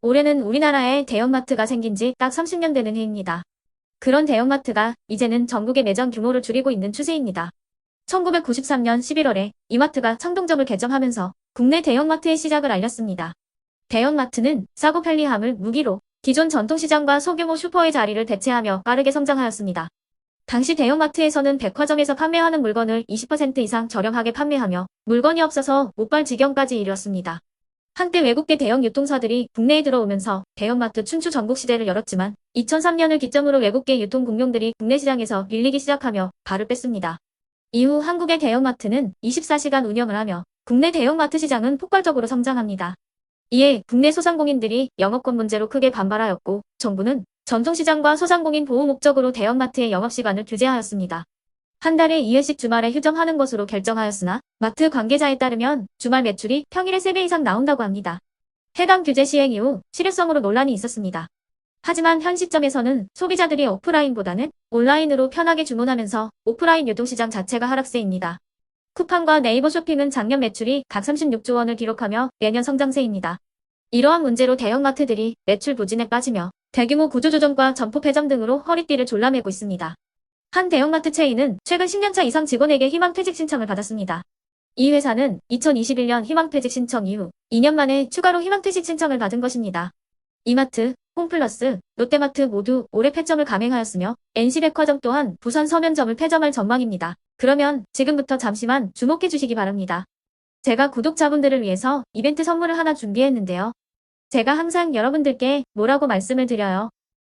올해는 우리나라에 대형마트가 생긴 지 딱 30년 되는 해입니다. 그런 대형마트가 이제는 전국의 매장 규모를 줄이고 있는 추세입니다. 1993년 11월에 이마트가 창동점을 개점하면서 국내 대형마트의 시작을 알렸습니다. 대형마트는 싸고 편리함을 무기로 기존 전통시장과 소규모 슈퍼의 자리를 대체하며 빠르게 성장하였습니다. 당시 대형마트에서는 백화점에서 판매하는 물건을 20% 이상 저렴하게 판매하며 물건이 없어서 못팔 지경까지 이르렀습니다. 한때 외국계 대형 유통사들이 국내에 들어오면서 대형마트 춘추 전국 시대를 열었지만 2003년을 기점으로 외국계 유통 공룡들이 국내 시장에서 밀리기 시작하며 발을 뺐습니다. 이후 한국의 대형마트는 24시간 운영을 하며 국내 대형마트 시장은 폭발적으로 성장합니다. 이에 국내 소상공인들이 영업권 문제로 크게 반발하였고 정부는 전통시장과 소상공인 보호 목적으로 대형마트의 영업시간을 규제하였습니다. 한 달에 2회씩 주말에 휴점하는 것으로 결정하였으나 마트 관계자에 따르면 주말 매출이 평일의 3배 이상 나온다고 합니다. 해당 규제 시행 이후 실효성으로 논란이 있었습니다. 하지만 현 시점에서는 소비자들이 오프라인보다는 온라인으로 편하게 주문하면서 오프라인 유통시장 자체가 하락세입니다. 쿠팡과 네이버 쇼핑은 작년 매출이 각 36조 원을 기록하며 매년 성장세입니다. 이러한 문제로 대형마트들이 매출 부진에 빠지며 대규모 구조조정과 점포 폐점 등으로 허리띠를 졸라매고 있습니다. 한 대형마트 체인은 최근 10년차 이상 직원에게 희망퇴직 신청을 받았습니다. 이 회사는 2021년 희망퇴직 신청 이후 2년 만에 추가로 희망퇴직 신청을 받은 것입니다. 이마트, 홈플러스, 롯데마트 모두 올해 폐점을 감행하였으며 NC백화점 또한 부산 서면점을 폐점할 전망입니다. 그러면 지금부터 잠시만 주목해 주시기 바랍니다. 제가 구독자분들을 위해서 이벤트 선물을 하나 준비했는데요. 제가 항상 여러분들께 뭐라고 말씀을 드려요.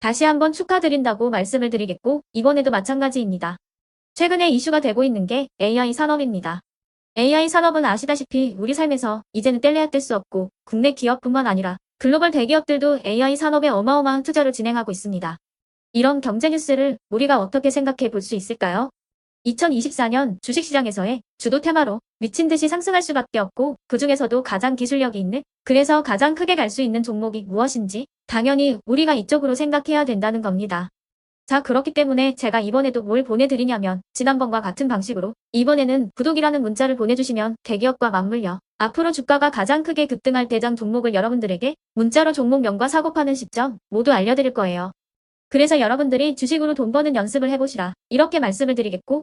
다시 한번 축하드린다고 말씀을 드리겠고 이번에도 마찬가지입니다. 최근에 이슈가 되고 있는 게 AI 산업입니다. AI 산업은 아시다시피 우리 삶에서 이제는 뗄래야 뗄 수 없고 국내 기업뿐만 아니라 글로벌 대기업들도 AI 산업에 어마어마한 투자를 진행하고 있습니다. 이런 경제 뉴스를 우리가 어떻게 생각해 볼 수 있을까요? 2024년 주식시장에서의 주도 테마로 미친 듯이 상승할 수밖에 없고 그 중에서도 가장 기술력이 있는 그래서 가장 크게 갈 수 있는 종목이 무엇인지 당연히 우리가 이쪽으로 생각해야 된다는 겁니다. 자 그렇기 때문에 제가 이번에도 뭘 보내드리냐면 지난번과 같은 방식으로 이번에는 구독이라는 문자를 보내주시면 대기업과 맞물려 앞으로 주가가 가장 크게 급등할 대장 종목을 여러분들에게 문자로 종목명과 사고 파는 시점 모두 알려드릴 거예요. 그래서 여러분들이 주식으로 돈 버는 연습을 해보시라 이렇게 말씀을 드리겠고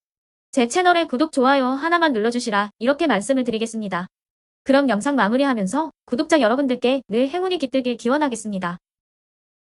제 채널에 구독, 좋아요 하나만 눌러주시라 이렇게 말씀을 드리겠습니다. 그럼 영상 마무리하면서 구독자 여러분들께 늘 행운이 깃들길 기원하겠습니다.